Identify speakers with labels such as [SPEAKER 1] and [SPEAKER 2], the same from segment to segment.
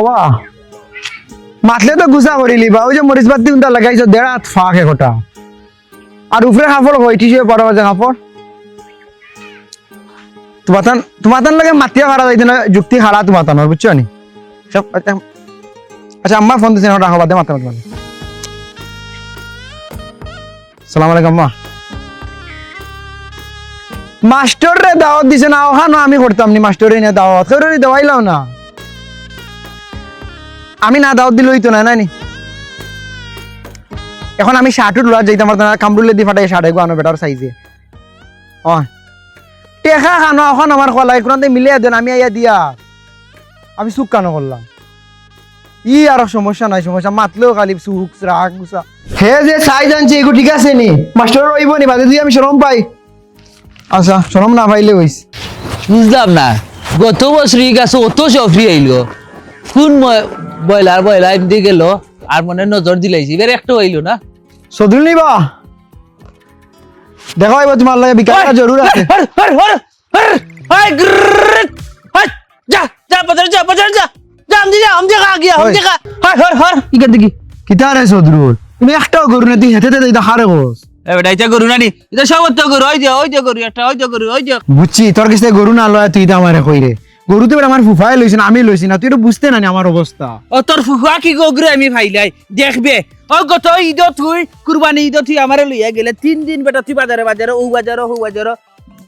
[SPEAKER 1] কবা মাতলে তো গুছা করিলি বা, ওই যে মরিচ বাতি উনটা লাগাইছো দেড় হাত ফাঁক একটা। আর উপরে কাপড় হইটি যে বড় বাজে কাপড় তোমার তোমার লাগে মাতিয়া হারা যাইতে না যুক্তি হারা তোমার বুঝছ নি? আচ্ছা আচ্ছা আম্মা ফোন দিছে রাখো বাদে মাথা মাথা সালাম আলাইকুম, আম্মা। মাস্টার রে দাওয়াত দিছে না ওখানো আমি করতাম নি মাস্টারে না দাওয়াত। কেউ দেওয়াইলাও না। আমি না দাওয়াত দিলে হইতো না নানি এখন আমি শার্টও লোয়া যাইতাম পারতাম না কামরুলে দি ফাটাই শার্ট এগো আনো বেটার সাইজে ও টেকা খানো এখন আমার কলাই কোনতে মিলিয়ে দেন আমি আইয়া দিয়া। আমি সুখ কানো করলাম ই আর সমস্যা নাই, সমস্যা মাতলেও খালি সুখ রাগ গুসা হে যে সাইজ আনছে এগো ঠিক আছে নি? মাস্টার রইব নি, বাদে দিয়ে আমি শরম পাই। আচ্ছা শরম না পাইলে হইস
[SPEAKER 2] বুঝলাম না। গত বছরই গাছ অত সফরি আইলো কোন বয়লার বয়লার এমনি গেল আর মনে নজর দিলাইছি। এবার একটা হইল না?
[SPEAKER 1] সদুল নিবা? দেখো এবার তোমার লাগে বিকাশটা জরুর আছে।
[SPEAKER 2] যা যা বাজারে যা বাজারে যা যা আমদি যা আমদি খা গিয়া আমদি। খা হর হর হর ইকান দেখি?
[SPEAKER 1] কিতা রে সদরুল তুমি একটাও গরু না তুই হেঁটে হেঁটে এটা হারে গোস
[SPEAKER 2] এ বেটা এটা গরু নানি এটা সব তো গরু ওই যে ওই যে গরু একটা ওই যে গরু ওই যে।
[SPEAKER 1] বুঝছি তোর কাছে গরু না লয় তুই তো আমারে কই রে? গরু তো আমার ফুফাই লইছি না আমি লইছি না তুই তো বুঝতে না আমার অবস্থা
[SPEAKER 2] ও তোর ফুফা কি গগরে আমি ভাইলাই? দেখবে ও গত ঈদ তুই কুরবানি ঈদ তুই আমারে লইয়া গেলে তিন দিন বেটা তুই বাজারে বাজারে ও বাজারে ও বাজারে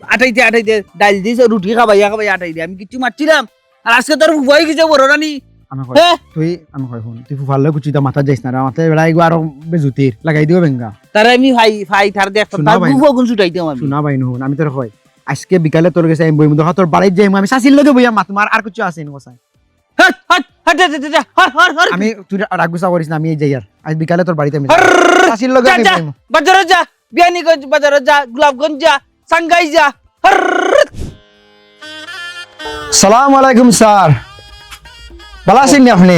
[SPEAKER 2] আটাইতে আটাইতে ডাল দিস রুটি খাবাইয়া খাবাই আটাই দিয়ে আমি কিছু মারছিলাম আর আজকে তোর ফুফাই কিছু বড় রানি
[SPEAKER 1] আমি কই তুই আমি কই শুন তুই ফুফার লয় কুচিতা মাথা যাইস না মাথা বেড়া এগো আরও বেজুতির লাগাই দিও বেঙ্গা
[SPEAKER 2] তারে আমি ভাই ভাই তার দেখ তার
[SPEAKER 1] ভাই।
[SPEAKER 2] গুফো গুন ছুটাইতাম আমি।
[SPEAKER 1] শোনা ভাই নহন আমি তোর কই আজকে বিকালে তোর কাছে আমি বইমু তোর বাড়ির যাইমু আমি শাসির লগে বইয়া মা তোমার আর কিছু আছে নি আমি তুই রাগ গুসা করিস না আমি এই যাই আর আজ বিকালে তোর বাড়িতে আমি শাসির লগে
[SPEAKER 2] বাজার যা বিয়ানীগঞ্জ বাজার যা গোলাপগঞ্জ যা সাংগাই যা
[SPEAKER 1] সালাম আলাইকুম স্যার ভালো আছেন আপনি?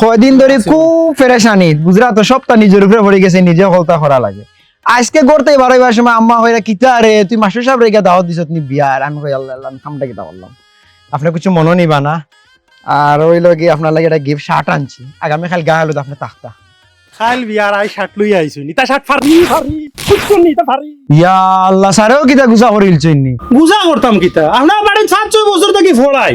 [SPEAKER 1] কয়দিন ধরে খুব পেরেশানি গুজরাট সপ্তাহ নিজের উপরে পড়ে গেছে নিজে কলতা করা লাগে। আজকে গড়তে বারোইবার সময় আম্মা হইরা কিতা রে? তুই মাস্টার সাহেব রেখে দাওয়াত দিছ তুমি বিয়ার আমি কই আল্লাহ আল্লাহ কামটা কিতা বললাম। আপনি কিছু মনে নিবা না। আর ওই লগে আপনার লাগে একটা গিফট শার্ট আনছি। আগামীকাল গা হলো আপনি তাখতা
[SPEAKER 3] খাইল বিয়ার আই শার্ট লই আইছো শার্ট ফারি ফারি নিতা ফারি
[SPEAKER 1] ইয়া আল্লাহ স্যারেও কিতা গুছা করিল চইনি
[SPEAKER 3] গুজা করতাম কিতা। আপনার বাড়ি সাত ছয় বছর থেকে ফোড়াই।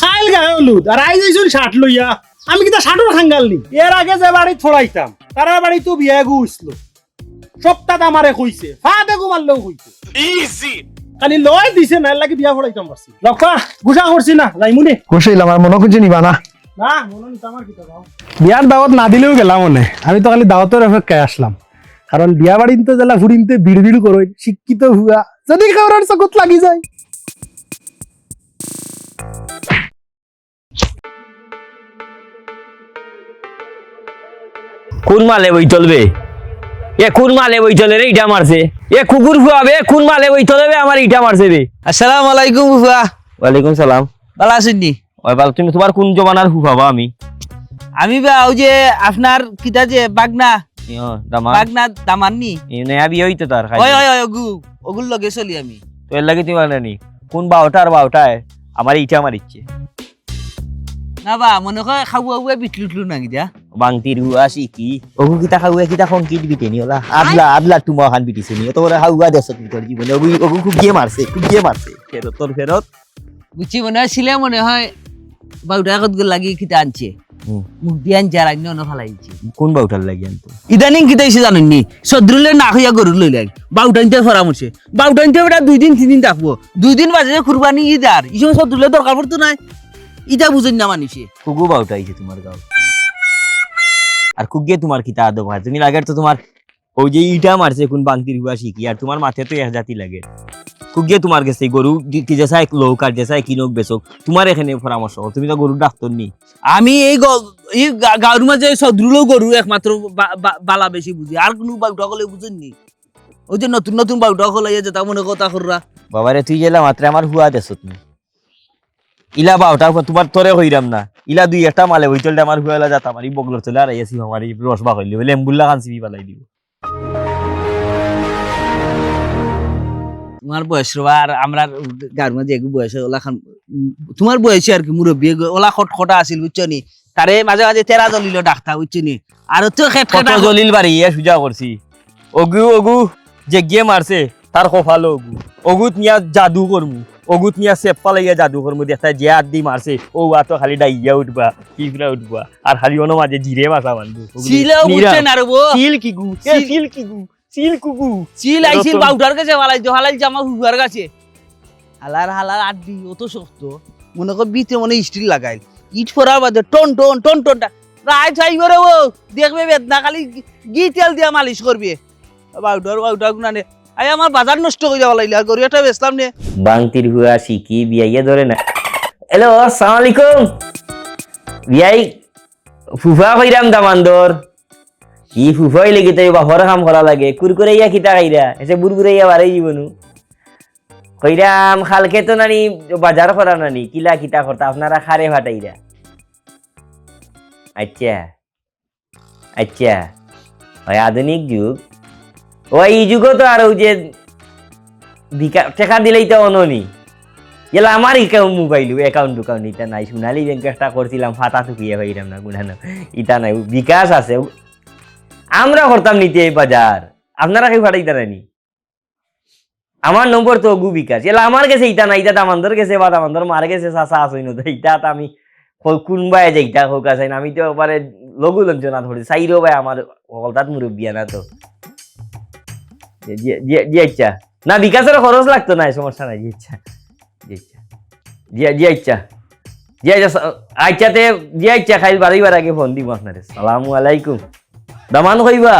[SPEAKER 3] খাইল গায়ে হলুদ আর আই যাইছো শার্ট লইয়া। আমি কিতা শার্টর খাঙ্গাল নি। এর আগে যে বাড়ি ফোড়াইতাম তারা বাড়ি তো বিয়া গুছলো সপ্তাহ আমারে কইছে ফাদে গো মারলেও কইছে খালি লয় দিছে না লাগি বিয়া ফোড়াইতাম পারছি লক্ষ্য গুজা করছি না যাইমুনি
[SPEAKER 1] কইছিল আমার মনে কিছু নিবা না।
[SPEAKER 3] না মনে নিতা আমার কিতা যাও বিয়ার দাওয়াত না দিলেও গেলাম মনে আমি তো খালি দাওয়াতের অপেক্ষায় আসলাম। কারণ বিয়া বাড়িতে তো জেলা ঘুরিমতে বিড় বিড় করই শিক্ষিত হুয়া। যদি কারোর চকুত লাগি যায়।
[SPEAKER 4] কোন মালে বই চলবে? এ কোন মালে বই চলে রে ইটা মারছে? এ কুকুর ফুয়াবে কোন মালে বই চলবে আমার ইটা মারছে রে
[SPEAKER 2] আসসালামু আলাইকুম ফুফা
[SPEAKER 4] ওয়ালাইকুম সালাম।
[SPEAKER 2] ভালো আছেন নি?
[SPEAKER 4] ওই বাল তুমি তোমার কোন জমানার ফুফাবা আমি?
[SPEAKER 2] আমি বা ওই যে আপনার কিতা যে বাগনা? বাগনা দামাননি
[SPEAKER 4] এই নয়া বিয়ে হইতো তার খাই
[SPEAKER 2] ওই ওই ওই ওগু ওগুল লগে চলি আমি।
[SPEAKER 4] তো এর লাগে তুমি মানে নি। কোন বাউটা আর বাউটায় আমার ইটা মারিচ্ছে।
[SPEAKER 2] না বা মনে হয় খাবুয়া বুয়া বিটলু টলু না গিয়া
[SPEAKER 4] বাংতির হুয়া শিকি ওগু কিতা খাওয়া কিতা সংকিত বিটে নি ওলা আদলা আদলা তোমা খান বিটিছে নি তো ওরা হাউয়া দেশ তোর জীবনে ওগু ওগু খুব গিয়ে মারছে খুব গিয়ে মারছে ফেরত তোর ফেরত
[SPEAKER 2] বুঝছি মনে হয় ছিলে মনে হয় বাউটা কত লাগি কিতা আনছে। মুখ দিয়ে আনছে আর আন্য অন্য ফালাইছে
[SPEAKER 4] কোন বাউটার লাগে আনতো
[SPEAKER 2] ইদানিং কিতা হইছে জানেন নি সদ্রুলে না হইয়া গরু লইলে বাউটাইনতে ফরামছে বাউটাইনতে বেটা দুই দিন তিন দিন থাকব দুই দিন বাজে কুরবানি ঈদ আর সময় সদ্রুলে দরকার পড়তো নাই ইটা বুঝেন না মানুষে।
[SPEAKER 4] কুগু বাউটা আইছে তোমার গাঁও। আর কুগে তোমার কিতা আদব হয়? তুমি লাগের তো তোমার ওই যে ইটা মারছে কোন বাংতির হুয়া শিখি আর তোমার মাথায় তো এক জাতি লাগে। কুগে তোমার কাছে গরু লোক আর যেসা কিনক বেচক তোমার এখানে পরামর্শ তুমি তো ডাক্তার নি।
[SPEAKER 2] আমি এই এই গা- গাঁর মাঝে সদ্রুলো গরু একমাত্র বালা বেশি বুঝি আর কোনো বাউটা কলে বুঝেননি ওই যে নতুন নতুন বাউটা কলে যে তা মনে কথা কররা।
[SPEAKER 4] বাবারে তুই গেলা মাত্র আমার হুয়া দেশ তুমি ইলা বাউটা তোমার তোরে হইরাম না। ইলা দুই একটা মালে ওই আমার হুয়ালা যাতা আমার বগলর চলে আর আইয়াছি আমার হইলি। লেম্বুল্লা খান সিবি পালাই দিব।
[SPEAKER 2] তোমার বয়স আর আমরা গার মাঝে একটু বয়স ওলা খান তোমার বয়সে আর কি মুরব্বী ওলা খটখটা আছিল বুঝছ নি? তারে মাঝে মাঝে তেরা জ্বলিল ডাক্তার বুঝছ নি? আর তো
[SPEAKER 4] জলিল বাড়ি ইয়ে সুজা করছি অগু অগু যে গিয়ে মারছে তার কফালো অগু। অগুত নিয়া জাদু করমু অগুত নিয়া সেপ্পা লাগিয়া জাদু করমু দেখা যে হাত দি মারছে ও তো খালি ডাইয়া উঠবা পিঁপড়া উঠবা। আর খালি অন্য মাঝে জিরে বাসা বান্ধু সিল কি গু
[SPEAKER 2] সিল-
[SPEAKER 4] সিল কি গু সিল কুকু
[SPEAKER 2] আইছিল বাউটার কাছে হালাই তো হালাই জামা হুয়ার কাছে। হালার হালার আড্ডি অত শক্ত। মনে কর বিতে মনে স্টিল লাগাইল ইট ফোরার বাদে টন টন টন টনটা রায় ছাই করে ও দেখবে বেদনা খালি গি তেল দিয়া মালিশ করবে বাউটার বাউটার গুনানে আই, আমার বাজার নষ্ট করে যাওয়া লাগলে, আর গরিয়াটা বেচলাম নে।
[SPEAKER 4] বাংতির হুয়া শিকি বিয়াইয়া ধরে না? হ্যালো আসসালামু আলাইকুম। বিয়াই, ফুফা কইরাম দামান্দর কি ফুফা হইলে কি তাই বাপর কাম করা লাগে? কুরকুরাইয়া কিতা খাইরা? এসে বুরগুরাইয়া বাড়াই জীবনু কইরাম খালকে তো নানি বাজার করা নানি, কিলা কিতা করতা, আপনারা খারে ফাটাইরা। আচ্ছা আচ্ছা। ওই আধুনিক যুগ। ওই যুগও তো আর ওই যে দিলেই তো অননি। এলা আমার অ্যাকাউন্ট মোবাইল অ্যাকাউন্ট অ্যাকাউন্ট ইটা নাই। সোনালী করছিলাম পাইলাম না ইটা নাই, বিকাশ আছে। আমরা করতাম নিতে এই বাজার। আপনারা কেউ ফাটাইতা আমার নম্বর তো গু বিকাশ। এলা আমার কাছে ইটা নাই ইটা তামান্দর গেছে বা তামান্দর মার গেছে চাচা আসই না ইটা তো আমি কোনবাই যে ইটা হোক আছে আমি তো এবারে লঘু লঞ্চনা ধরি চাইরো ভাই আমার হলতাত মুরব্বিয়া না তো। ইচ্ছা না বিকাশের খরচ লাগতো না সমস্যা নাই ইচ্ছা ইচ্ছা ইচ্ছা আচ্ছা আচ্ছাতে ইচ্ছা বাড়িবার আগে ফোন দিব আপনারে। সালামু আলাইকুম। দামান কইবা?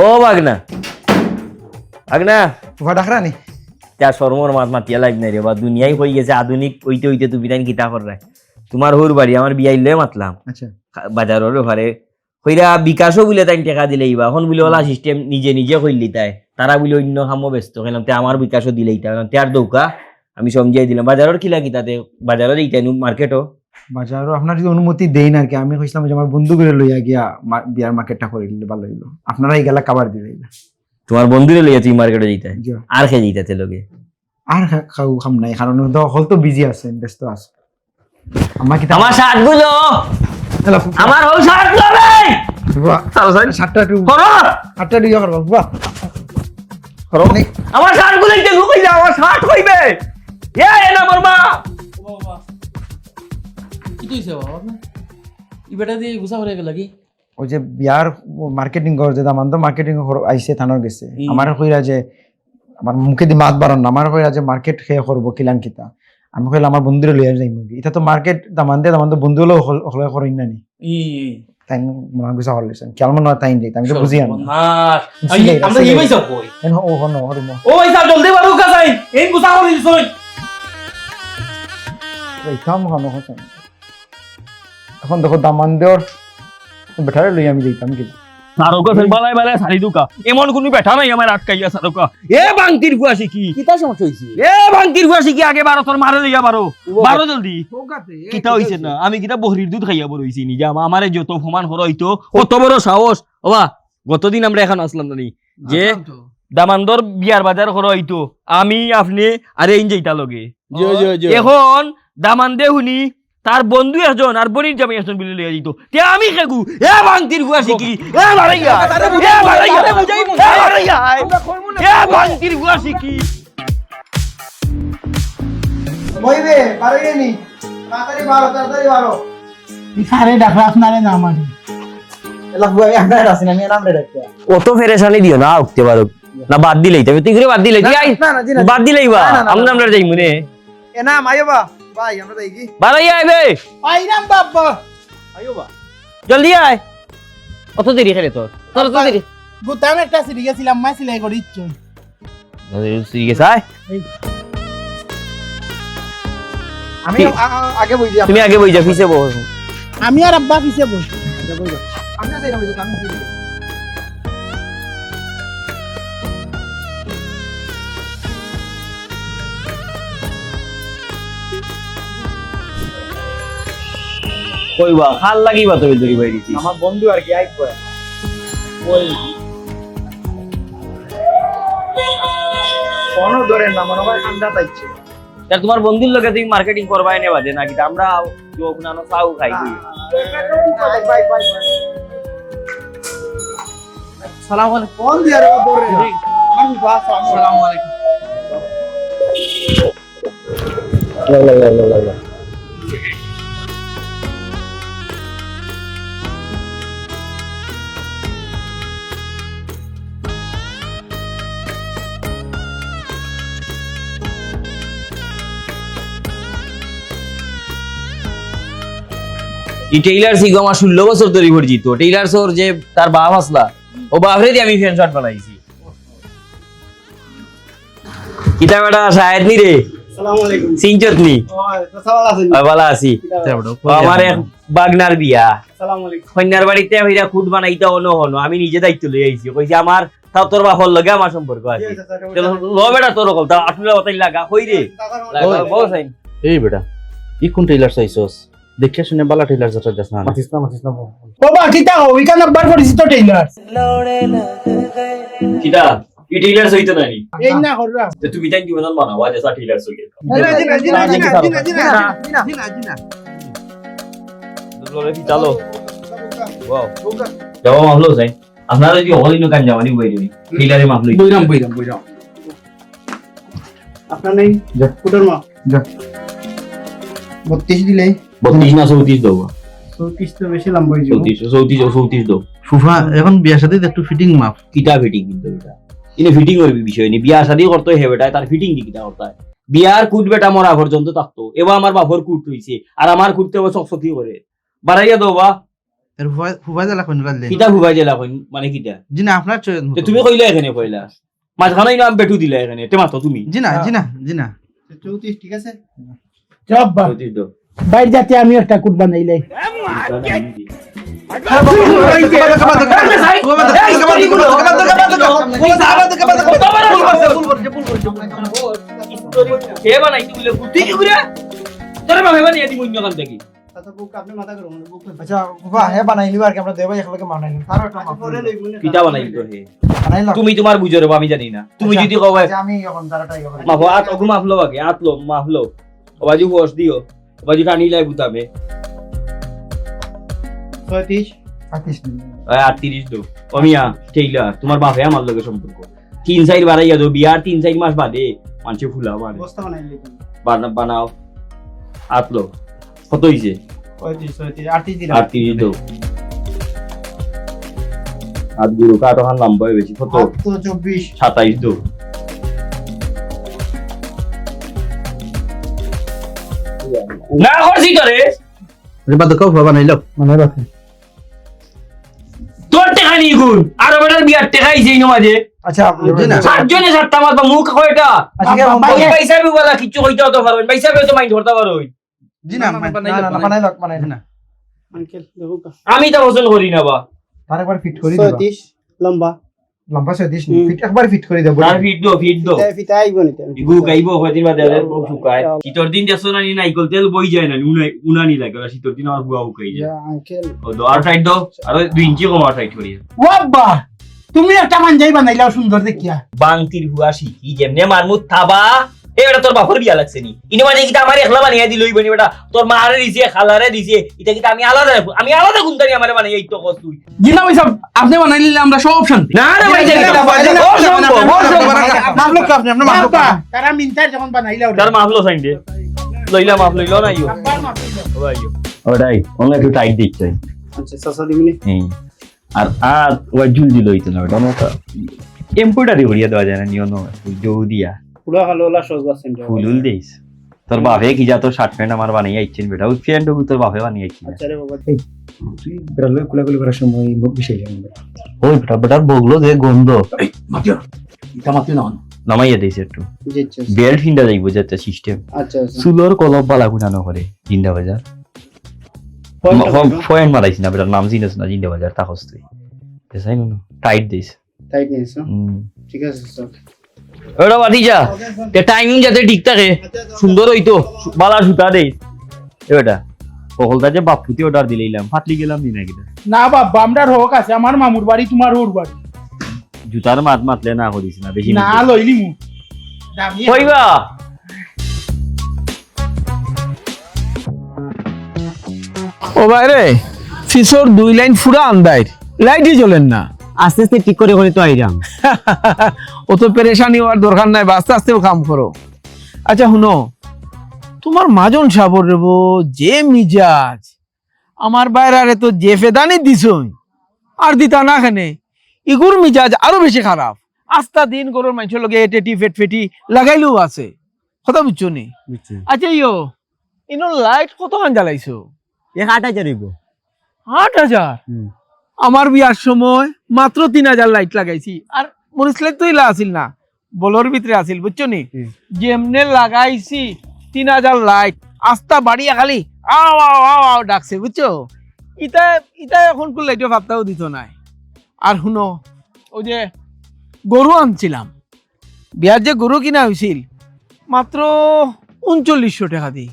[SPEAKER 4] ও বাগনা।
[SPEAKER 1] ডাকরা
[SPEAKER 4] তা মাত মাতিয়া লাগ নাই রে বা দুনিয়াই হয়ে গেছে আধুনিক ওইতে ওইতে তুমি তাই কিতা কর তোমার হোর বাড়ি আমার বিয়াইলে মাতলাম।
[SPEAKER 1] আচ্ছা।
[SPEAKER 4] বাজারের ঘরে কইরা বিকাশও বলে তাই টাকা দিলে বা এখন বলে ওলা সিস্টেম নিজে নিজে কইলি তাই। তারা বলে অন্য কামও ব্যস্ত। খেলাম তে আমার বিকাশও দিলেই তাই তার দৌকা? আমি সমঝাই দিলাম। বাজারের কি তাতে? বাজারের এইটাই মার্কেটও
[SPEAKER 1] বাজারও আপনার যদি অনুমতি দেই না কি আমি কইছিলাম যে আমার বন্ধু করে লইয়া গিয়া বিয়ার মার্কেটটা করে দিলে ভালো হইল। আপনারা এই গেলা কাবার দিলে
[SPEAKER 4] তোমার বন্ধুরে লইয়া তুই মার্কেটে
[SPEAKER 1] জি।
[SPEAKER 4] আর খেয়ে যেতে লগে?
[SPEAKER 1] আর খাও খাম নাই। কারণ তো হল তো বিজি আছে ব্যস্ত আছে আমার কি
[SPEAKER 4] আমার শার্টগুলো
[SPEAKER 1] হ্যালো
[SPEAKER 4] আমার হোল শার্ট
[SPEAKER 1] একটু
[SPEAKER 4] করো
[SPEAKER 1] ইয়ে
[SPEAKER 4] আমার শার্টগুলো একটু লুকাই আমার শার্ট কইবে এ বর্মা
[SPEAKER 5] কি কইছে বাবা আপনার ই বেটা দিয়ে গুছা করে গেল কি?
[SPEAKER 1] ওই যে বিয়ার মার্কেটিং করে যে আমার তো মার্কেটিং থানার গেছে। আমার কইরা যে আমার মুখে দি মাত বাড়ান না আমার কইরা যে মার্কেট খেয়ে করব কিলান কিতা। আমি কইলা আমার বন্ধুরে লইয়া যাই মুগি এটা তো মার্কেট দামান দিয়ে দামান তো বন্ধু হলেও হলে করেন না নি?
[SPEAKER 5] ই
[SPEAKER 1] তাই মনে গুছা করলেছেন কেমন মনে হয় তাই যাই আমি তো বুঝি আনি
[SPEAKER 5] আমরা। এই কই
[SPEAKER 1] ও হন হরি
[SPEAKER 5] ও পয়সা জলদি বারু কাজাই এই গুছা করে দিছই
[SPEAKER 1] এই কাম হন হন এখন দেখো দামান দেওয়ার বেটারে লইয়া আমি যাইতাম কি
[SPEAKER 4] সারকা ফের বালাই বালাই সারি দুকা। এমন কোনো বেঠা নাই আমার আটকাইয়া সারকা এ বাংতির
[SPEAKER 2] কিতা সমস্যা হইছে
[SPEAKER 4] এ বাংতির আগে বারো তোর মারে লইয়া বারো বারো জলদি। কিতা হইছে না? আমি কিতা বহরির দুধ খাইয়া বড় হইছি নিজে আমা- আমারে যত ফমান হর হইতো কত বড় সাহস। ওবা গতদিন আমরা এখন আসলাম নানি। যে দামান্দর বিয়ার বাজার হর হইতো আমি আপনি আরে ইন যাইতা লগে। এখন দামান দে শুনি তার বন্ধু একজন আর বনির জামাই একজন বলে লইয়া দিত তে আমি খেগু এ বাংতির ফুয়া শিকি এ মারাইয়া এ মারাইয়া এ মারাইয়া এ বাংতির ফুয়া শিকি
[SPEAKER 1] বইবে পারবে নি তাড়াতাড়ি বারো তাড়াতাড়ি বারো
[SPEAKER 3] ডাকরা আপনারে না
[SPEAKER 1] এলা আপনার আমি নাম রে ডাক্তার
[SPEAKER 4] অত ফেরেশানি দিও না উঠতে পারো না বাদ দিলেই তবে তুই করে বাদ দিলেই আই
[SPEAKER 1] না না জি না
[SPEAKER 4] বাদ দিলেই বা
[SPEAKER 1] না, না, না,
[SPEAKER 4] আমরা
[SPEAKER 1] না।
[SPEAKER 4] আমরা যাই মনে
[SPEAKER 1] এ না মাইও বা ভাই আমরা যাই কি
[SPEAKER 4] বাড়াই আইবে
[SPEAKER 3] আইরাম বাবা।
[SPEAKER 4] জলদি আয়। অত দেরি খেলে তোর। তোর তো দেরি।
[SPEAKER 3] গুতাম একটা সিরি গেছিলাম মাই সিলাই করি ইচ্ছুন
[SPEAKER 4] আয়।
[SPEAKER 1] আমি আগে বই দিই
[SPEAKER 4] তুমি আগে বই যা পিছে বস
[SPEAKER 3] আমি আর আব্বা পিছে বস
[SPEAKER 1] আমি যাই আমি যাই
[SPEAKER 4] কইবা খাল লাগিবা তুমি দড়ি বাইরে দিছি
[SPEAKER 1] আমার বন্ধু আর কি আইব ফোনও ধরেন না মনে হয় ঠান্ডা পাইছে
[SPEAKER 4] তা তোমার বন্ধুর লগে তুমি মার্কেটিং করবাই নে বাদে নাকি আমরা যোগ নানো চাও খাই কই।
[SPEAKER 2] সালাম আলাইকুম
[SPEAKER 1] ফোন দিয়ে রে ধরে
[SPEAKER 2] সালাম আলাইকুম
[SPEAKER 4] ই টেইলার সিগো আমার ষোলো বছর পরিচিত সোর যে তার বাপ আসলা ও বাপরে দিয়ে আমি ফ্যান শর্ট বানাইছি। কিতা বেটা শায়দ নি রে? সিংচত নি?
[SPEAKER 3] সালাম আছেন
[SPEAKER 4] আ, ভালো আছি। আমার এক বাগনার বিয়া। কন্যার বাড়িতে হইরা খুদ বানাইতে হনো হনো আমি নিজে দায়িত্ব লই আইছি। কইছি আমার তাও তোর বাপর লগে আমার সম্পর্ক আছে। চলো, ল বেটা তোর রকম তা আটুলা বাতাই লাগা। কই রে?
[SPEAKER 5] এই বেটা ই কোন টেইলার চাইছস? দেখে শুনে বালা টেইলার যত যাস না মাতিস না মাতিস না
[SPEAKER 3] বাবা কিতা ও ইকান বার পড়িস তো টেইলার
[SPEAKER 4] কিতা ই টেইলার সইতে নানি
[SPEAKER 3] এই না হররা
[SPEAKER 4] তে তুমি তাই জীবন বানাও আজ আসা টেইলার সইতে
[SPEAKER 1] না জি না জি না জি না জি না জি না জি না জি না
[SPEAKER 4] লরে কি চালো ওয়াও যাও মামলো যাই আপনারা যদি অলিনো কান যাওয়ানি বই দিবি টেইলারে মামলো
[SPEAKER 2] বইরাম বইরাম বইরাম
[SPEAKER 3] আপনার নেই যা কুটার মা
[SPEAKER 1] যা 32 দিলেই
[SPEAKER 4] বত্রিশ না চৌত্রিশ দাও
[SPEAKER 3] চৌত্রিশ তো বেশি লম্বা হয়েছে
[SPEAKER 4] চৌত্রিশ চৌত্রিশ চৌত্রিশ দাও
[SPEAKER 5] ফুফা এখন বিয়া সাথে একটু ফিটিং মাপ।
[SPEAKER 4] কিটা ফিটিং কিন্তু এটা। ইনে ফিটিং করবি বিষয় নেই। বিয়া শাদি করতে হে বেটা তার ফিটিং দি কিটা করতে বিয়ার কুট বেটা মরা পর্যন্ত থাকতো। এবার আমার বাপর কুট হইছে আর আমার কুটতে চকচকি করে। বাড়াইয়া দাও বা।
[SPEAKER 5] ফুফা ফুফা জ্বালা রাখলে
[SPEAKER 4] কিটা ভুবাই জেলা কইন? মানে কিটা?
[SPEAKER 5] জি না আপনার
[SPEAKER 4] তুমি কইলা এখানে কইলা মাঝখানে নাম বেটু দিলা এখানে। তে মাতো তুমি।
[SPEAKER 5] জি না জি না জি না
[SPEAKER 1] চৌত্রিশ ঠিক আছে
[SPEAKER 3] বাইর যাতে আমি একটা কুট বানাইলাই
[SPEAKER 4] তুমি তোমার বুঝে রেবো আমি জানি না। তুমি আচ্ছা। যদি কবে
[SPEAKER 1] আচ্ছা, আমি
[SPEAKER 4] মাফলো আগে আতলো মাফলো অবাজি হোস দিও বুতামে
[SPEAKER 3] ছয়ত্রিশ।
[SPEAKER 1] পঁয়ত্রিশ দিলে
[SPEAKER 4] আটত্রিশ দো অমিয়া টেইলার তোমার বাপে আমার লগে সম্পর্ক। তিন সাইড বাড়াইয়া দো বিয়ার তিন সাইড মাস বাদে মানুষে ফুলা মানে
[SPEAKER 3] বস্তা বানাইলি
[SPEAKER 4] বানা- বানাও। আতলো কত হইছে?
[SPEAKER 3] পঁয়ত্রিশ ছয়ত্রিশ আটত্রিশ দিলাম।
[SPEAKER 4] আটত্রিশ দো হাত গুরু কাটো হান লম্বা হয়ে বেশি কত?
[SPEAKER 1] চব্বিশ।
[SPEAKER 4] সাতাইশ দো
[SPEAKER 1] মানে
[SPEAKER 4] তোর টেকা নিয়ে আর বেটার
[SPEAKER 1] আচ্ছা
[SPEAKER 4] সাতটা মাত্র মুখ কয়টা পয়সা বলা কিছু কইতে হতে পারবেন পয়সা তো মাইন্ড ধরতে পারো
[SPEAKER 5] জি না?
[SPEAKER 1] না
[SPEAKER 3] মানে মানে-
[SPEAKER 4] আমি তো ওজন করি না বা।
[SPEAKER 1] ফিট করি দিবা।
[SPEAKER 3] লম্বা।
[SPEAKER 1] লম্বা ছয়ত্রিশ
[SPEAKER 3] হুম।
[SPEAKER 1] ফিট একবার ফিট করে দেবো।
[SPEAKER 4] তার ফিট দো ফিট দো।
[SPEAKER 3] ফিতা আইব নিতে
[SPEAKER 4] ইগু গাইব হয়তো বা শুকায়। শীতর দিন দেছো না নি নাইকল তেল বই যায় না উনাই উনানি লাগে। শীতর দিন আমার বুয়া উকাই যায়।
[SPEAKER 3] আঙ্কেল।
[SPEAKER 4] ও দো আর টাইট দো? আর দুই ইঞ্চি কম আর টাইট করি
[SPEAKER 3] ওয়াব্বা! তুমি একটা মানজাই বানাইলাও সুন্দর দেখিয়া।
[SPEAKER 4] বাংতির হুয়াশি কি যেমনে মারমুত থাবা। এ বেটা তোর বাপর বিয়া লাগছে নি। ইনি মানে কিটা আমার একলা বানিয়ে দিল ইবনি বেটা? তোর মারে দিছে খালারে দিছে এটা কিটা আমি আলাদা রাখব আমি আলাদা আমারে বানিয়ে এই তো কস তুই।
[SPEAKER 2] জিনা ভাই সাহেব আপনি বানাই নিলে আমরা সব শান্তি।
[SPEAKER 4] না রে ভাই এটা
[SPEAKER 1] লোক আপনি
[SPEAKER 3] বাবা তারা মিনটার যখন
[SPEAKER 4] তার মাফলো সাইন দে। লইলা না ইও ওটাই অন্য একটু টাইট দিচ্ছে
[SPEAKER 3] আচ্ছা সাসা দিমিনি
[SPEAKER 4] আর আর ওই জুল দিল হইতো না ওটা না এমব্রয়ডারি করিয়া দেওয়া যায় না নিয়ন জৌ দিয়া।
[SPEAKER 3] পুরা ভালো হলা সজবা সেন্টার
[SPEAKER 4] ফুলুল দিস তোর বাপে কি যা তোর শার্ট প্যান্ট আমার বানিয়ে আইছেন বেটা? ওই প্যান্ট তোর বাপে বানিয়ে আইছেন।
[SPEAKER 3] আচ্ছা রে বাবা।
[SPEAKER 1] তুই কুলাকুলি করার সময় বিষয় জানবে
[SPEAKER 5] ওই বেটা বেটার বগলো যে গন্ধ।
[SPEAKER 2] এটা মাতি না
[SPEAKER 4] নামাইয়া দিয়েছে একটু। বেল্ট হিন্ডা যাইব যাতে সিস্টেম
[SPEAKER 3] আচ্ছা আচ্ছা।
[SPEAKER 4] বালা করে জিন্দা বাজার। পয়েন্ট মারাইছি না? বেটার নাম জিনিস না জিন্দা বাজার তাকস তুই। টাইট দিস
[SPEAKER 3] টাইট নিস ঠিক আছে স্যার
[SPEAKER 4] ওটা তে টাইমিং যাতে ঠিক থাকে সুন্দর হইতো বালা সুতা দে এটা সকলটা যে বাপুতি অর্ডার দিলাম ফাটলি গেলাম দিনা কিনা
[SPEAKER 3] না হোক আছে আমার মামুর বাড়ি তোমার ওর বাড়ি।
[SPEAKER 4] জুতার মাত মাতলে না করিস না বেশি
[SPEAKER 3] না লইলি মু।
[SPEAKER 4] কইবা
[SPEAKER 6] ও বাইরে ফিসর দুই লাইন ফুরা আন্দাই লাইটই জ্বলেন না।
[SPEAKER 4] আস্তে আস্তে ঠিক করে করে তো আইরাম
[SPEAKER 6] ও তো পেরেশানি হওয়ার দরকার নাই বা আস্তে আস্তেও কাম করো। আচ্ছা শুনো তোমার মাজন সাবর রেবো যে মিজাজ আমার বাইরে তো যে ফেদানি দিছই আর দিতা না খানে ইগুর মিজাজ আরও বেশি খারাপ। আস্তা দিন গরুর মানুষের লগে এটেটি ফেট ফেটি লাগাইলেও আছে। কথা বুঝছ নি? আচ্ছা ইয়ো ইনো লাইট কত খান জ্বালাইছো?
[SPEAKER 4] এক আট হাজার
[SPEAKER 6] আট হাজার। আমার বিয়ার সময় মাত্র তিন হাজার লাইট লাগাইছি। আর মরিস লাইট তো ইলা আসিল না বলর ভিতরে আসিল বুঝছ নি? যেমনে লাগাইছি তিন হাজার লাইট আস্তা বাড়িয়া খালি আও আও আও আও ডাকছে বুঝছ? ইটা ইটা এখন কোন লাইটও ভাবতাও দিত নাই। আর শুনো ওই যে গরু আনছিলাম। বিয়ার যে গরু কিনা হয়েছিল মাত্র উনচল্লিশশো টাকা দিয়ে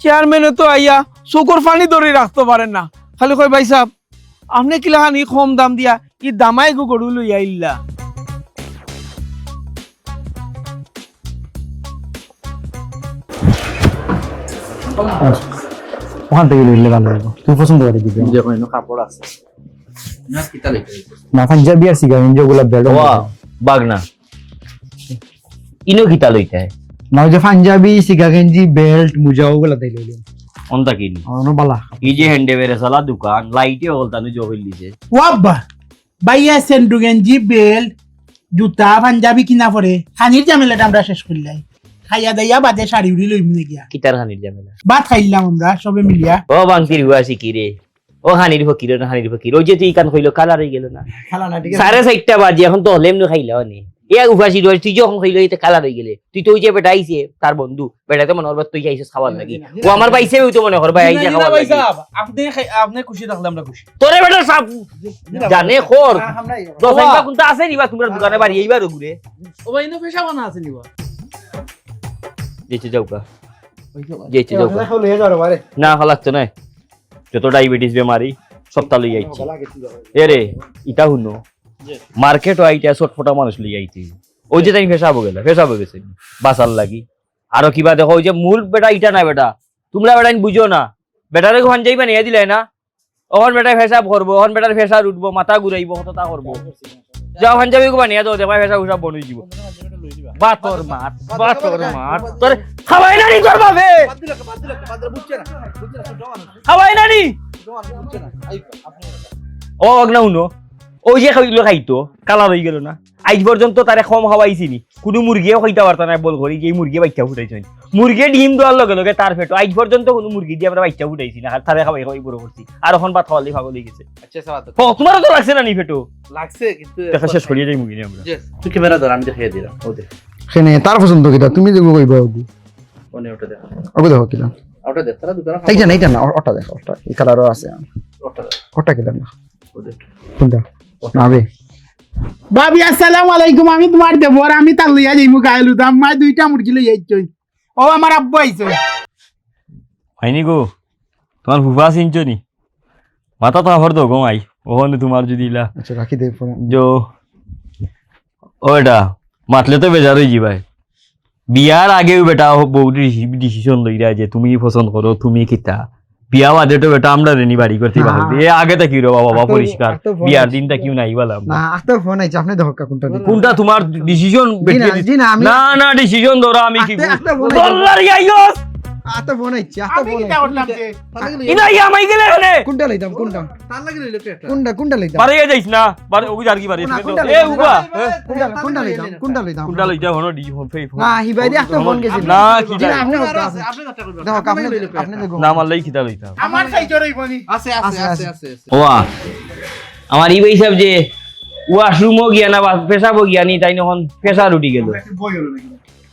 [SPEAKER 6] চেয়ারম্যানে তো আইয়া চকুর পানি ধরে রাখতে পারেন না। খালি কয় ভাই সাহেব আপনি কিলাখানি কম দাম দিয়া ই দামাই গো গরু লইয়া ইল্লা।
[SPEAKER 1] ওখান থেকে লইলে ভালো হবে তুই পছন্দ করে দিবি।
[SPEAKER 5] দেখো এনে কাপড় আছে। না কিতা লেখা
[SPEAKER 1] না পাঞ্জাবি আর সিগা যেগুলো বেল্ট।
[SPEAKER 4] ওয়া বাগনা। ইনো কিতা লইতে
[SPEAKER 1] না ওই যে পাঞ্জাবি সিগা গেঞ্জি বেল্ট মোজা ওগুলা তাই লইলে
[SPEAKER 4] অন্তা কিনি।
[SPEAKER 1] অন্য বালা।
[SPEAKER 4] এই যে হ্যান্ডে বেরে সালা দোকান লাইটে হলতানো জগল দিছে।
[SPEAKER 7] ওয়াব্বা বাইয়া জুতা পাঞ্জাবি কিনা পরে। খানির ঝামেলাটা আমরা শেষ করলাই। খাইয়া দাইয়া বাদে শাড়ি উড়ি লইম গিয়া।
[SPEAKER 4] কিতার খানির ঝামেলা?
[SPEAKER 7] ভাত খাইলাম আমরা সবে মিলিয়া।
[SPEAKER 4] ও বাংতির হুয়া শিকি রে ও হানির ফকির না হানির ফকির। ওই যে তুই কান কইলো কালার হয়ে গেল না।
[SPEAKER 1] খালা না ঠিক
[SPEAKER 4] সাড়ে চারটা বাজে এখন তো হলেম নো খাইলা নি এ উপাসি রয়ে তুই যখন খাইলো এটা কালার হয়ে গেলে তুই তো ওই যে বেটা আইছে তার বন্ধু। বেটা তো মনে তুই আইছিস খাবার লাগি। ও আমার পাইছে ওই তো মনে কর ভাই আইছে খাবার লাগি।
[SPEAKER 5] আপনি আপনি খুশি থাকলে আমরা খুশি।
[SPEAKER 4] তোরে বেটা সাপ জানে খোর। দশ টাকা কোনটা আছে নিবা তোমার দোকানে বাড়ি এইবার ঘুরে।
[SPEAKER 5] ও ভাই ইনো পেশা বানা আছে নিবা
[SPEAKER 4] যেতে যাও কা যেতে যাও কা না খালাচ্ছে না। যত ডায়াবেটিস বেমারি সপ্তাহ লই আইছি। এ রে মার্কেট আইটা ছটফটা মানুষ লই আইছি ওই যে তাই ফেসাব গেল ফেসাব গেছে বাসার লাগি আরও কিবা দেখো ওই যে মূল বেটা ইটা না বেটা তোমরা বেটা বুঝো না বেটারে ঘন যাইবা নিয়ে দিলে না ওখান বেটা ফেসাব করব ওখান বেটার ফেসার উঠবো মাথা ঘুরাইবো কত তা করব যাও ওখান যাবি কোবা নিয়ে দাও দেবা ফেসা উসা বনুই দিব বাতর মাত বাতর মাত তোর খাওয়াই না নি তোর বাবে খাওয়াই না নি ও অগ্না শুনো ওই যে খাইলো খাইতো কালার হয়ে গেল না। আজ পর্যন্ত তারে কম খাওয়াইছিনি কোনো মুরগিও খাইতে পারতো না বল করি যে এই মুরগি বাচ্চা ফুটাইছেন মুরগি ডিম দেওয়ার লগে লগে তার পেটো আজ পর্যন্ত কোনো মুরগি দিয়ে আমরা বাচ্চা ফুটাইছি না। আর তারে খাওয়াই খাওয়াই বড় করছি আর এখন ভাত খাওয়ালি পাগল হয়ে গেছে।
[SPEAKER 5] আচ্ছা
[SPEAKER 4] তোমারও তো। লাগছে না নি পেটো
[SPEAKER 5] লাগছে কিন্তু
[SPEAKER 4] দেখা শেষ করিয়ে যাই মুরগি নিয়ে আমরা।
[SPEAKER 5] তুই ক্যামেরা ধর আমি দেখিয়ে দিলাম ও দেখ
[SPEAKER 1] সেনে তার পছন্দ কিটা তুমি যেগুলো কইবা ওগু
[SPEAKER 5] ওনে ওটা দেখ
[SPEAKER 1] ওগু দেখো কিলা
[SPEAKER 5] ওটা দেখ তারা দোকানে
[SPEAKER 1] এইটা না এইটা না ওটা দেখো ওটা এই কালারও আছে।
[SPEAKER 5] ওটা দেখ
[SPEAKER 1] ওটা কিলা না
[SPEAKER 5] ও দেখ
[SPEAKER 1] কোনটা?
[SPEAKER 7] ভাবি আসসালামু আলাইকুম আমি তোমার দেবর আমি তার লইয়া যাইমু গাইলু দাম মাই দুইটা মুরগি লইয়া যাইছই ও আমার আব্বু আইছে।
[SPEAKER 4] হয়নি গো তোমার ফুফা চিনছো নি? মাথা তো আবার তো ঘুমাই ওখানে তোমার যদি ইলা।
[SPEAKER 1] আচ্ছা রাখি দে ফোন।
[SPEAKER 4] जो ওটা মাতলে তো বেজার হয়ে যাবে বিয়ার আগেও বেটা বউ ডিসিশন লই রা যে তুমি পছন্দ করো তুমি কিতা? বিয়া বাদে তো বেটা আমরা রেনি বাড়ি করতে। এ আগে তা কি রে বাবা পরিষ্কার। বিয়ার। দিনটা কিউ নাই বললাম
[SPEAKER 1] না আস্তে ফোন আইছে আপনি দেখো কোনটা
[SPEAKER 4] কোনটা তোমার ডিসিশন
[SPEAKER 1] না না
[SPEAKER 4] ডিসিশন ধরো আমি কি
[SPEAKER 1] আস্তে- আস্তে বলে-
[SPEAKER 4] ডলার গাইস
[SPEAKER 1] আস্তে ফোন আইছে আস্তে ফোন
[SPEAKER 7] যে
[SPEAKER 4] ইনা ইয়া মাই গেলে
[SPEAKER 1] কোনটা লইতাম কোনটা
[SPEAKER 5] তার লাগে লইলো একটা
[SPEAKER 1] কোনটা কোনটা লইতাম
[SPEAKER 4] পারে যাইস না পারে ওগু পারে এ উবা
[SPEAKER 1] কোনটা কোনটা লইতাম কোনটা লইতাম
[SPEAKER 4] কোনটা লইতা হনো ডি ফোন ফে
[SPEAKER 1] না ফোন গেছিল
[SPEAKER 4] না কি
[SPEAKER 1] জি না আপনি
[SPEAKER 5] আপনি কথা কইবেন
[SPEAKER 1] দেখো আপনি
[SPEAKER 5] লইলো
[SPEAKER 1] আপনি দেখো
[SPEAKER 4] না মারলেই খিদা লইতা
[SPEAKER 7] আমার রইবনি
[SPEAKER 5] আছে আছে আছে আছে আছে
[SPEAKER 4] ওয়া আমার ই হিসাব যে ওয়াশরুমও গিয়া না বা পেশাবও গিয়া নি তাই নখন পেশা উঠি গেল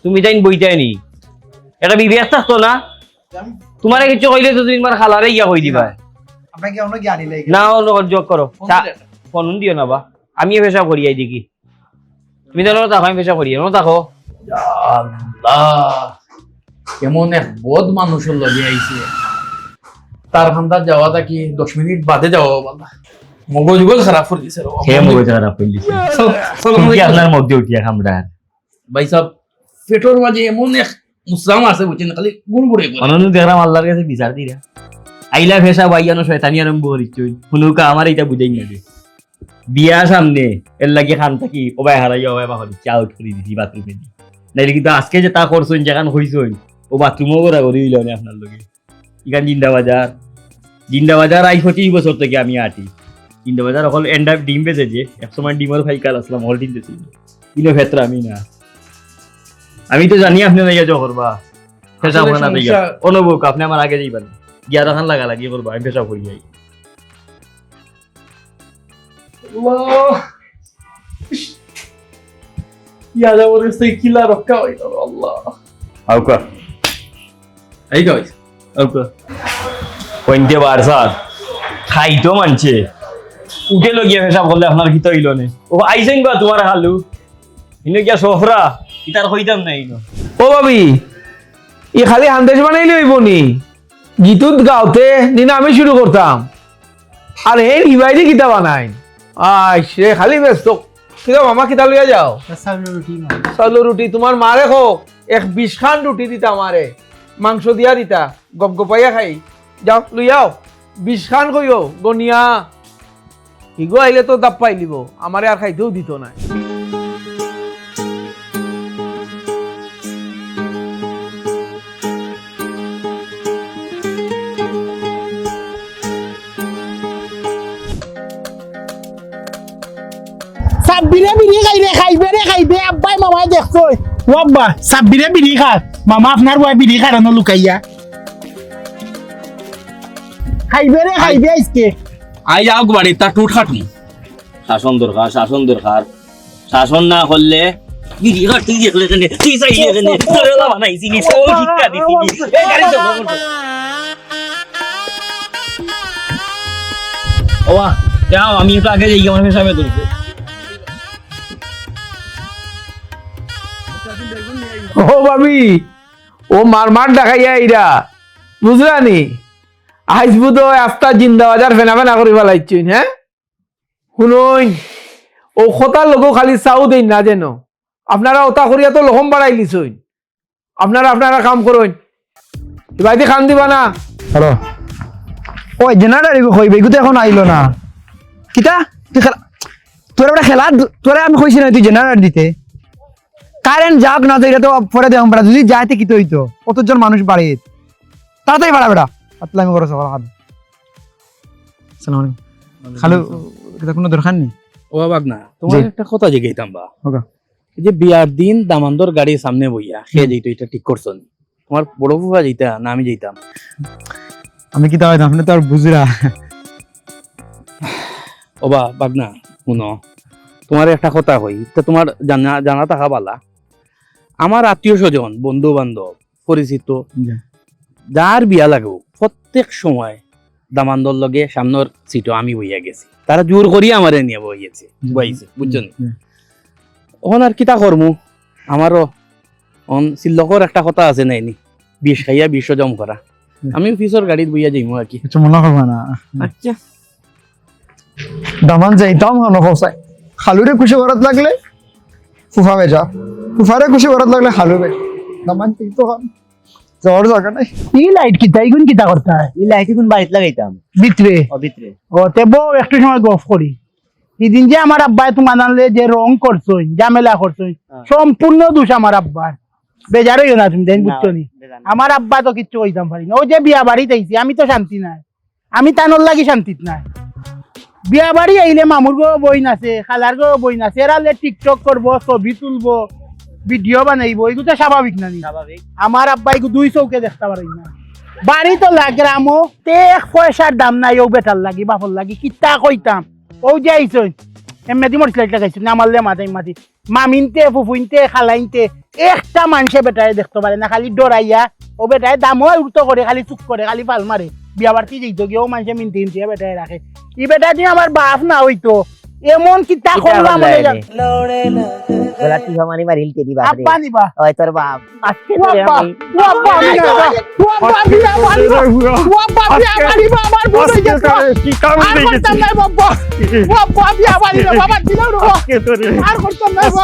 [SPEAKER 4] তুমি তাই বইতাই নি এটা বিবেক থাকতো না? তোমার কিছু কইলে তো তুমি তোমার খালারে গিয়া কই দিবা।
[SPEAKER 1] আপনাকে অন্য জ্ঞানী লাগে
[SPEAKER 4] না অন্য যোগ করো। ফোন দিও না বা। আমিও পেশা করি আই দেখি। তুমি তো থাকো আমি পেশা করি এমন থাকো
[SPEAKER 5] আল্লাহ। কেমন এক বদ মানুষের লগে আইছে। তার খান্দার যাওয়াটা কি দশ মিনিট বাদে যাওয়া বাবা মগজ গজ খারাপ করে দিছে রে।
[SPEAKER 4] হে মগজ খারাপ কইলিছে
[SPEAKER 5] চল, চল,
[SPEAKER 4] তুমি কি
[SPEAKER 5] চল।
[SPEAKER 4] আপনার মধ্যে উঠিয়া খামরা?
[SPEAKER 5] ভাই সাহেব পেটর মাঝে এমন এক মুসরাম আছে বুঝছেন খালি গুড়গুড়ে
[SPEAKER 4] অনন্য দেখলাম আল্লাহর কাছে বিচার আইলা বাইয়ানো শয়তানি আরম্ভ আমার এটা বুঝাই না বিয়া সামনে এর লাগে খান থাকি ওবাই হারাই ওবাই বাহরি করে দিছি বাথরুমে নাইলে কিন্তু আজকে যে তা করছেন যেখান হইছই ও বাথরুমও করা করি না আপনার লগে। ইখান জিন্দা বাজার জিন্দা বাজার আই পঁচিশ বছর থেকে আমি আটি জিন্দা বাজার অকল এন্ড আপ ডিম বেচে যে একসময় ডিমের ফাইকাল আসলাম হল ডিম বেচি। ইনো ক্ষেত্রে আমি না। আমি তো জানি আপনি না ইয়া করবা।
[SPEAKER 5] আসলে
[SPEAKER 4] না ইয়া অনুভব আপনি আমার আগে যাইবেন। গিয়া রাখান লাগা লাগি করব আমি পেশাব করি যাই
[SPEAKER 5] আল্লাহ! ইয়া যাবর সেই কিলা রক্ষা হইল আল্লাহ।
[SPEAKER 4] আউকা
[SPEAKER 5] এই গাই
[SPEAKER 4] আউকা কইতে বার স্যার। খাইতো মানছে। উঠে লগিয়া পেশাব করলে আপনার কি তৈল নে? ও আইছেন বা তোমার হালু? ইনো গিয়া সফরা। ইতার কইতাম না ইনো
[SPEAKER 6] ও ভাবি ই খালি হান্দেশ বানাইলে হইব নি। গীতুত গাওতে নিনা আমি শুরু করতাম। আর হে ইবাইদি কিতা বানাই। আই সে খালি ব্যস্ত। কিতা মামা কিতা লইয়া যাও? চাউলের রুটি তোমার মারে খো এক বিশ খান রুটি দিতা মারে মাংস দিয়া দিতা। গপ গপাইয়া খাই। যাও লইয়াও বিশ খান কইও গনিয়া ইগো আইলে তো দাপ পাইলিব আমারে আর খাইতেও দিত না
[SPEAKER 7] সাব্বিরে বিড়ি খাইবে খাইবে রে খাইবে। আব্বাই মামাই দেখছ। আব্বা সাব্বিরে বিড়ি খা। মামা আপনার বয় বিড়ি খারানো লুকাইয়া খাইবে রে খাইবে আজকে।
[SPEAKER 2] আই যাও বাড়ি তা টুট খাটনি।
[SPEAKER 4] শাসন দরকার শাসন দরকার। শাসন না করলে বিড়ি কাটতে দেখলে কেনে তুই চাইলে কেনে তোরে না বানাইছি নি সব শিক্ষা দিছি। এই গাড়ি চালাও ওয়া যাও আমি একটু আগে যাই আমার পেশাবে ধরবো।
[SPEAKER 6] ও ভাবি, ও মার মার দেখাইয়া ইরা বুঝলানি আইস বুধ আস্তা জিন্দা বাজার ফেনা ফেনা করি পেলাইছুন হ্যাঁ? শুনুন, ও খতার লোক খালি চাও দেই না যেন। আপনারা ওটা করিয়া তো লহম বাড়াই লিছুন আপনারা আপনারা কাম করুন। এবার খান দিবা না।
[SPEAKER 1] হ্যালো। ওই জেনারেল কইবে এগুলো এখন আইলো না। কিতা? তুই খেলা তোরা একটা খেলা তোরা আমি কইছি না, তুই জেনারেল দিতে। কারেন্ট যাক না এটা তো পরে দেওয়া বেড়া যদি যাইতে কি তো হইতো? কতজন মানুষ বাড়িয়ে তাড়াতাড়ি বাড়া বেড়া। পাতলামি করো খালো সালাম আলাইকুম খালো এটা কোনো দরকার নেই?
[SPEAKER 2] ও বাগ না তোমার একটা কথা জিগাইতাম বা।
[SPEAKER 1] ওকে
[SPEAKER 2] যে বিয়ার দিন দামান্দর গাড়ির সামনে বইয়া যেত এটা ঠিক করছ তোমার বড় ফুফা যেতা না আমি যেতাম
[SPEAKER 1] আমি কি তাই আপনি তো আর বুঝরা।
[SPEAKER 2] ওবা বাগনা শুনো। তোমার একটা কথা হই তো তোমার জানা জানা থাকা বালা। আমার আত্মীয় স্বজন বন্ধু বান্ধব পরিচিত যার বিয়া লাগবো প্রত্যেক সময় দামান্দর লগে সামনের সিটও আমি বইয়া গেছি। তারা জোর করিয়া আমারে নিয়ে বইয়েছে বইছে বুঝছ নি?
[SPEAKER 1] জি।
[SPEAKER 2] এখন আর কিতা করমু আমারও অন সিল্লকর একটা কথা আছে নাইনি বিষ খাইয়া বিষ জম করা আমি অফিসর গাড়িত বইয়া যাইমু আর কি।
[SPEAKER 1] কিছু মনে করবা না।
[SPEAKER 2] আচ্ছা।
[SPEAKER 1] দামান যাইতাম হানো খালুরে খুশি করাত লাগলে ফুফা বেজা ফুফারে খুশি করাত লাগলে খালু বেজা দামান তো যাওয়ার জায়গা নাই।
[SPEAKER 7] ই লাইট কিতা ইগুন কিতা করতা
[SPEAKER 4] এই লাইট কোন বাড়িতে লাগাইতাম
[SPEAKER 7] ভিতরে
[SPEAKER 4] অভিত্রে
[SPEAKER 7] ও তে বউ একটু সময় গফ করি সেদিন যে আমার আব্বাই তোমার আনলে যে রং করছই ঝামেলা করছই
[SPEAKER 4] হ্যাঁ।
[SPEAKER 7] সম্পূর্ণ দোষ আমার আব্বার বেজার হইও না তুমি দেন বুঝছ নি আমার আব্বা তো কিচ্ছু কইতাম পারি না ও যে বিয়া বাড়িতে আইছি আমি তো শান্তি নাই। আমি তানোর লাগি শান্তিত নাই। বিয়া বাড়ি আইলে মামুর গো বই নাচে খালার গো বই নাচে এরালে টিকটক করব ছবি তুলবো ভিডিও বানাইবো এগুলো স্বাভাবিক না?
[SPEAKER 4] স্বাভাবিক।
[SPEAKER 7] আমার আব্বাই দুই চৌকে দেখতে পারি না। বাড়ি তো গ্রামও তে পয়সার দাম নাই ও বেটার লাগি বাপর লাগি কিতা কইতাম? ও যে আইসই এমনি মরিস লাগাইছো না মারলে মাথায় মাতি মামিনতে ফুফুইনতে খালাইনতে একটা মানুষে বেটায় দেখতে পারে না খালি ডরাইয়া ও বেটায় দামও উল্টো করে খালি চুপ করে খালি পাল মারে। বিয়া বাড়তি যেত গিয়ে ও মানুষে মিনতে মিনতে বেটায় রাখে। ই বেটা দিয়ে আমার বাপ না হইতো এমন কিতা করল আমাদের
[SPEAKER 8] গলা টিহা মারি মারি হিলতে দিবা রে।
[SPEAKER 7] নিবা
[SPEAKER 8] ওই তোর বাপ। আজকে তোরে আমি
[SPEAKER 7] ও না ও ও আমার গেছে আর করতাম না বাবা ও আব্বা বিয়া মারিবা বাবা দিলাও রে আর করতাম না বাবা